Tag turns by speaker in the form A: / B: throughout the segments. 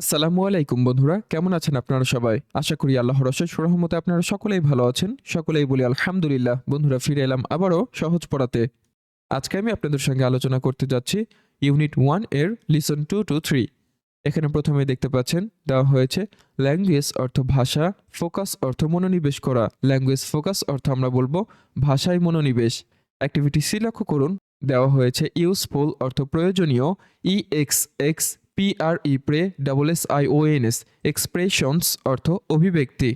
A: আসসালামু আলাইকুম বন্ধুরা, কেমন আছেন আপনারা সবাই? আশা করি আল্লাহ অশেষ রহমতে আপনারা সকলেই ভালো আছেন। সকলেই বলি আলহামদুলিল্লাহ, বন্ধুরা ফিরে এলাম আবারও সহজ পড়াতে। আজকে আমি আপনাদের সঙ্গে আলোচনা করতে যাচ্ছি ইউনিট ওয়ানের লিসন টু টু থ্রি। এখানে প্রথমে দেখতে পাচ্ছেন, দেওয়া হয়েছে ল্যাঙ্গুয়েজ অর্থ ভাষা, ফোকাস অর্থ মনোনিবেশ করা। ল্যাঙ্গুয়েজ ফোকাস অর্থ আমরা বলব ভাষায় মনোনিবেশ। অ্যাক্টিভিটি সি লক্ষ্য করুন, দেওয়া হয়েছে ইউজফুল অর্থ প্রয়োজনীয়, E X X PRE pre double S I O N S expressions অর্থ অভিব্যক্তি।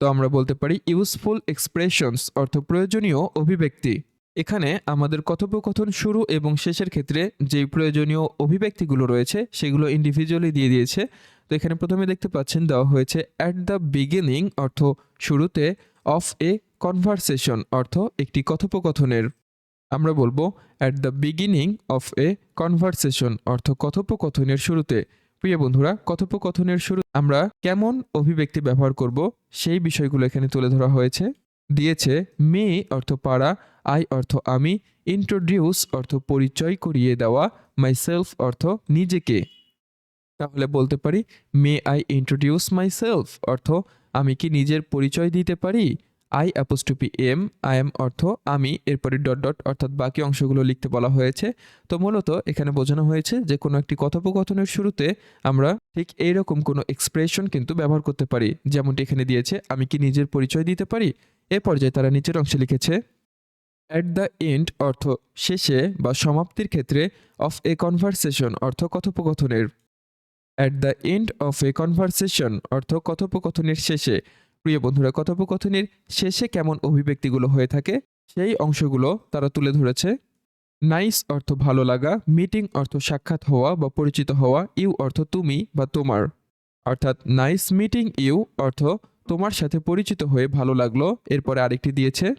A: তো আমরা বলতে পারি ইউজফুল এক্সপ্রেশনস অর্থ প্রয়োজনীয় অভিব্যক্তি। এখানে আমাদের কথোপকথন শুরু এবং শেষের ক্ষেত্রে যেই প্রয়োজনীয় অভিব্যক্তিগুলো রয়েছে, সেগুলো ইন্ডিভিজুয়ালি দিয়ে দিয়েছে। তো এখানে প্রথমে দেখতে পাচ্ছেন দেওয়া হয়েছে অ্যাট দ্য বিগিনিং অর্থ শুরুতে অফ এ কনভারসেশন অর্থ একটি কথোপকথনের। আমরা বলব at the beginning of a conversation অর্থ কথোপকথনের শুরুতে। প্রিয় বন্ধুরা, কথোপকথনের শুরু আমরা কেমন অভিব্যক্তি ব্যবহার করব, সেই বিষয়গুলো এখানে তুলে ধরা হয়েছে। দিয়েছে, মে অর্থ পাড়া, আই অর্থ আমি ইন্ট্রোডিউস অর্থ পরিচয় করিয়ে দেওয়া মাইসেলফ অর্থ নিজেকে। তাহলে বলতে পারি, may I introduce my self অর্থ, আমি কি নিজের পরিচয় দিতে পারি? I apostrophe M I am অর্থ আমি, এরপরে ডট ডট অর্থাৎ বাকি অংশগুলো লিখতে বলা হয়েছে। তো মূলত এখানে বোঝানো হয়েছে যে কোনো একটি কথোপকথনের শুরুতে আমরা ঠিক এইরকম কোনো এক্সপ্রেশন কিন্তু ব্যবহার করতে পারি। যেমনটি এখানে দিয়েছে, আমি কি নিজের পরিচয় দিতে পারি? এ পর্যায়ে তারা নিচের অংশে লিখেছে অ্যাট দ্য এন্ড অর্থ শেষে বা সমাপ্তির ক্ষেত্রে অফ এ কনভারসেশন অর্থ কথোপকথনের। At the end of a conversation অর্থ কথোপকথনের শেষে। প্রিয় বন্ধুরা, কথোপকথনের শেষে কেমন অভিব্যক্তিগুলো হয়ে থাকে? সেই অংশগুলো তারা তুলে ধরেছে। নাইস অর্থ ভালো লাগা, মিটিং অর্থ সাক্ষাৎ হওয়া বা পরিচিত হওয়া, ইউ অর্থ তুমি বা তোমার। অর্থাৎ নাইস মিটিং ইউ অর্থ তোমার সাথে পরিচিত হয়ে ভালো লাগল, এরপরে আরেকটি দিয়েছে।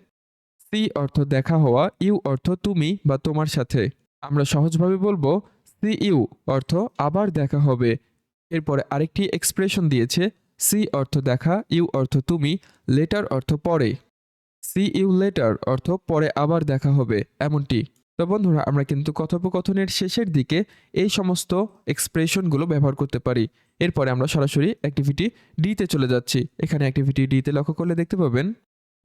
A: সি অর্থ দেখা হওয়া, ইউ অর্থ তুমি বা তোমার সাথে। আমরা সহজভাবে বলব, সি ইউ অর্থ আবার দেখা হবে। এরপরে আরেকটি এক্সপ্রেশন দিয়েছে সি অর্থ দেখা, ইউ অর্থ তুমি, লেটার অর্থ পরে। সি, ইউ, লেটার অর্থ পরে আবার দেখা হবে, এমনটি। তো বন্ধুরা, আমরা কিন্তু কথোপকথনের শেষের দিকে এই সমস্ত এক্সপ্রেশনগুলো ব্যবহার করতে পারি। এরপরে আমরা সরাসরি অ্যাক্টিভিটি ডিতে চলে যাচ্ছি। এখানে অ্যাক্টিভিটি ডিতে লক্ষ্য করলে দেখতে পাবেন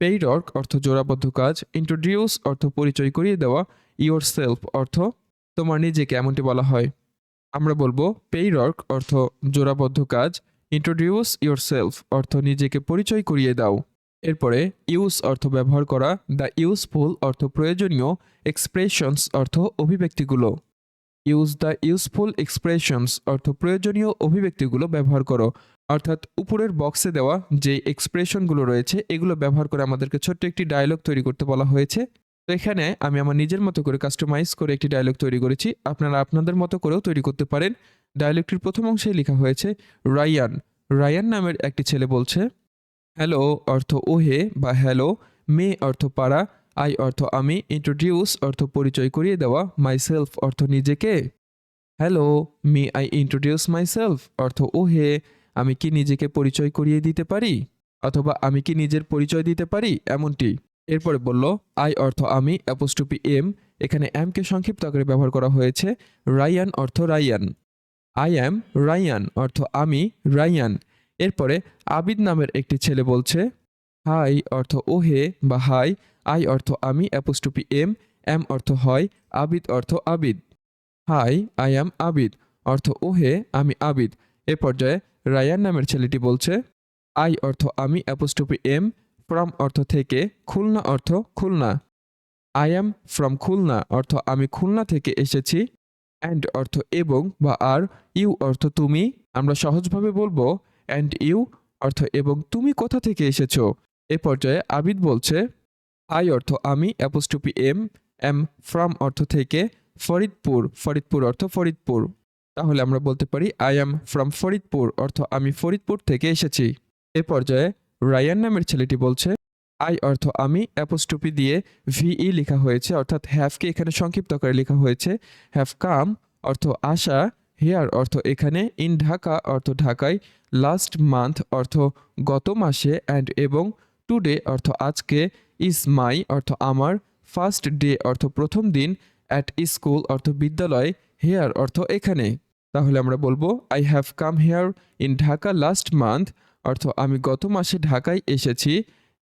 A: পেইডর্ক অর্থ জোড়াবদ্ধ কাজ ইন্ট্রোডিউস অর্থ পরিচয় করিয়ে দেওয়া ইয়োর সেলফ অর্থ তোমার নিজেকে, এমনটি বলা হয়। আমরা বলব পেইরর্ক অর্থ জোড়াবদ্ধ কাজ ইন্ট্রোডিউস সেলফ অর্থ নিজেকে পরিচয় করিয়ে দাও। এরপরে ইউজ অর্থ ব্যবহার করা দ্য ইউজফুল অর্থ প্রয়োজনীয় এক্সপ্রেশনস অর্থ অভিব্যক্তিগুলো। ইউজ দ্য ইউজফুল এক্সপ্রেশনস অর্থ প্রয়োজনীয় অভিব্যক্তিগুলো ব্যবহার করো। অর্থাৎ, উপরের বক্সে দেওয়া যে এক্সপ্রেশনগুলো রয়েছে, এগুলো ব্যবহার করে আমাদেরকে ছোট্ট একটি ডায়লগ তৈরি করতে বলা হয়েছে। তো এখানে আমি আমার নিজের মতো করে কাস্টমাইজ করে একটি ডায়লগ তৈরি করেছি। আপনারা আপনাদের মতো করেও তৈরি করতে পারেন। ডায়লগটির প্রথম অংশে লেখা হয়েছে রায়ান। রায়ান নামের একটি ছেলে বলছে, হ্যালো, অর্থ ওহে বা হ্যালো, মে অর্থ পাড়া, আই অর্থ আমি ইন্ট্রোডিউস অর্থ পরিচয় করিয়ে দেওয়া মাইসেলফ অর্থ নিজেকে। Hello, me I introduce myself অর্থ ওহে, আমি কি নিজেকে পরিচয় করিয়ে দিতে পারি? অথবা আমি কি নিজের পরিচয় দিতে পারি? এমনটি। এরপরে বলল, আই অর্থ আমি অ্যাপোস্টুপি এম এখানে এমকে সংক্ষিপ্ত আকারে ব্যবহার করা হয়েছে, রায়ান অর্থ রায়ান। আই অ্যাম রায়ান অর্থ আমি রায়ান এরপরে আবিদ নামের একটি ছেলে বলছে হাই অর্থ ওহে বা হাই আই অর্থ আমি অ্যাপোস্টুপি এম এম অর্থ হয়, আবিদ অর্থ Abid. Hi I am Abid অর্থ ওহে, আমি আবিদ। এ পর্যায়ে রায়ান নামের ছেলেটি বলছে আই অর্থ আমি অ্যাপোস্টুপি এম, ফ্রম অর্থ থেকে খুলনা অর্থ Khulna. I am from Khulna, অর্থ আমি খুলনা থেকে এসেছি। অ্যান্ড অর্থ এবং বা আর, ইউ অর্থ তুমি, আমরা সহজভাবে বলব অ্যান্ড ইউ অর্থ এবং তুমি কোথা থেকে এসেছ? এ পর্যায়ে আবিদ বলছে আই অর্থ আমি অ্যাপোস্টুপি এম এম ফ্রম অর্থ থেকে ফরিদপুর ফরিদপুর অর্থ ফরিদপুর। তাহলে আমরা বলতে পারি আই অ্যাম ফ্রম ফরিদপুর, অর্থ আমি ফরিদপুর থেকে এসেছি। এ পর্যায়ে রায়ান নামের ছেলেটি বলছে আই অর্থ আমি অ্যাপোস্টুপি দিয়ে ভিই লেখা হয়েছে, অর্থাৎ হ্যাভকে এখানে সংক্ষিপ্ত করে লেখা হয়েছে। হ্যাভ কাম অর্থ আশা হেয়ার অর্থ এখানে ইন ঢাকা অর্থ ঢাকায় লাস্ট মান্থ অর্থ গত মাসে অ্যান্ড এবং টুডে অর্থ আজকে ইজ মাই অর্থ আমার ফার্স্ট ডে অর্থ প্রথম দিন অ্যাট স্কুল অর্থ বিদ্যালয় হেয়ার অর্থ এখানে। তাহলে আমরা বলব I have come here in Dhaka last month অর্থ আমি গত মাসে ঢাকায় এসেছি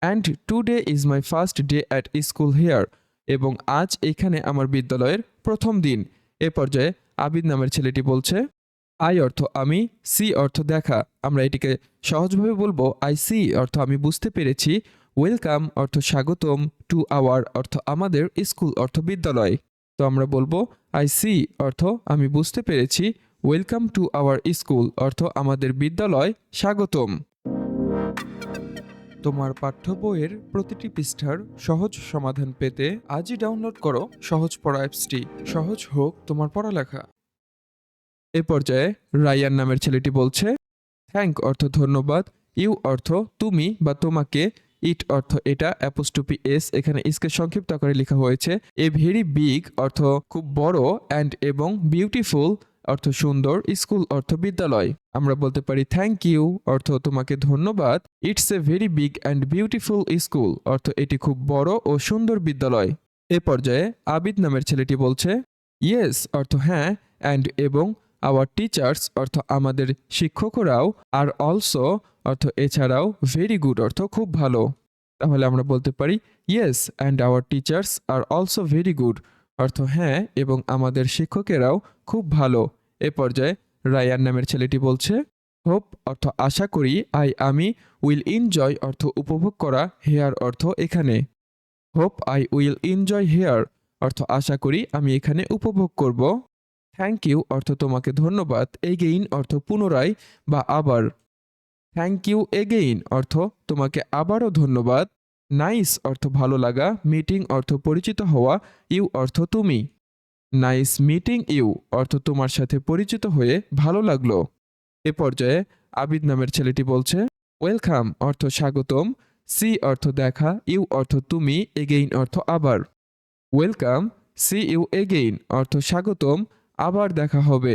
A: and today is my first day at school here এবং আজ এখানে আমার বিদ্যালয়ের প্রথম দিন। এ পর্যায়ে আবিদ নামের ছেলেটি বলছে, আই অর্থ আমি, সি অর্থ দেখা। আমরা এটিকে সহজভাবে বলব, আই সি অর্থ আমি বুঝতে পেরেছি। ওয়েলকাম অর্থ স্বাগতম টু আওয়ার অর্থ আমাদের স্কুল অর্থ বিদ্যালয়। তো আমরা বলব, আই সি অর্থ আমি বুঝতে পেরেছি। ওয়েলকাম টু আওয়ার স্কুল অর্থ আমাদের বিদ্যালয় স্বাগতম। তোমার পাঠ্য বইয়ের প্রতিটি পৃষ্ঠার সহজ সমাধান পেতে আজই ডাউনলোড করো সহজ পড়া অ্যাপসটি সহজ হোক তোমার পড়ালেখা। এ পর্যায়ে রায়ান নামের ছেলেটি বলছে থ্যাংক অর্থ ধন্যবাদ ইউ অর্থ তুমি বা তোমাকে ইট অর্থ এটা অ্যাপোস্টপি এস এখানে ইসকে সংক্ষিপ্ত আকারে লেখা হয়েছে এ ভেরি বিগ অর্থ খুব বড় অ্যান্ড এবং বিউটিফুল অর্থ সুন্দর, স্কুল অর্থ বিদ্যালয়। আমরা বলতে পারি থ্যাংক ইউ অর্থ তোমাকে ধন্যবাদ। It's a very big and beautiful school অর্থ এটি খুব বড় ও সুন্দর বিদ্যালয়। এ পর্যায়ে আবিদ নামের ছেলেটি বলছে ইয়েস অর্থ হ্যাঁ অ্যান্ড এবং আওয়ার টিচার্স অর্থ আমাদের শিক্ষকরাও আর অলসো অর্থ এছাড়াও ভেরি গুড অর্থ খুব ভালো। তাহলে আমরা বলতে পারি yes and our teachers are also very good অর্থ হ্যাঁ এবং আমাদের শিক্ষকেরাও খুব ভালো। এ পর্যায়ে রায়ান নামের ছেলেটি বলছে, হোপ অর্থ আশা করি, আই, আমি উইল এনজয় অর্থ উপভোগ করা, হেয়ার অর্থ এখানে। Hope, I will enjoy here অর্থ আশা করি, আমি এখানে উপভোগ করব। থ্যাংক ইউ অর্থ তোমাকে ধন্যবাদ, এগেইন অর্থ পুনরায় বা আবার। থ্যাংক ইউ এগেইন অর্থ তোমাকে আবারও ধন্যবাদ। নাইস অর্থ ভালো লাগা, মিটিং অর্থ পরিচিত হওয়া, ইউ অর্থ তুমি। নাইস মিটিং ইউ অর্থ তোমার সাথে পরিচিত হয়ে ভালো লাগল। এ পর্যায়ে আবিদ নামের ছেলেটি বলছে, ওয়েলকাম, অর্থ স্বাগতম। সি অর্থ দেখা, ইউ অর্থ তুমি, এগেইন অর্থ আবার। ওয়েলকাম, সি ইউ এগেইন, অর্থ স্বাগতম, আবার দেখা হবে।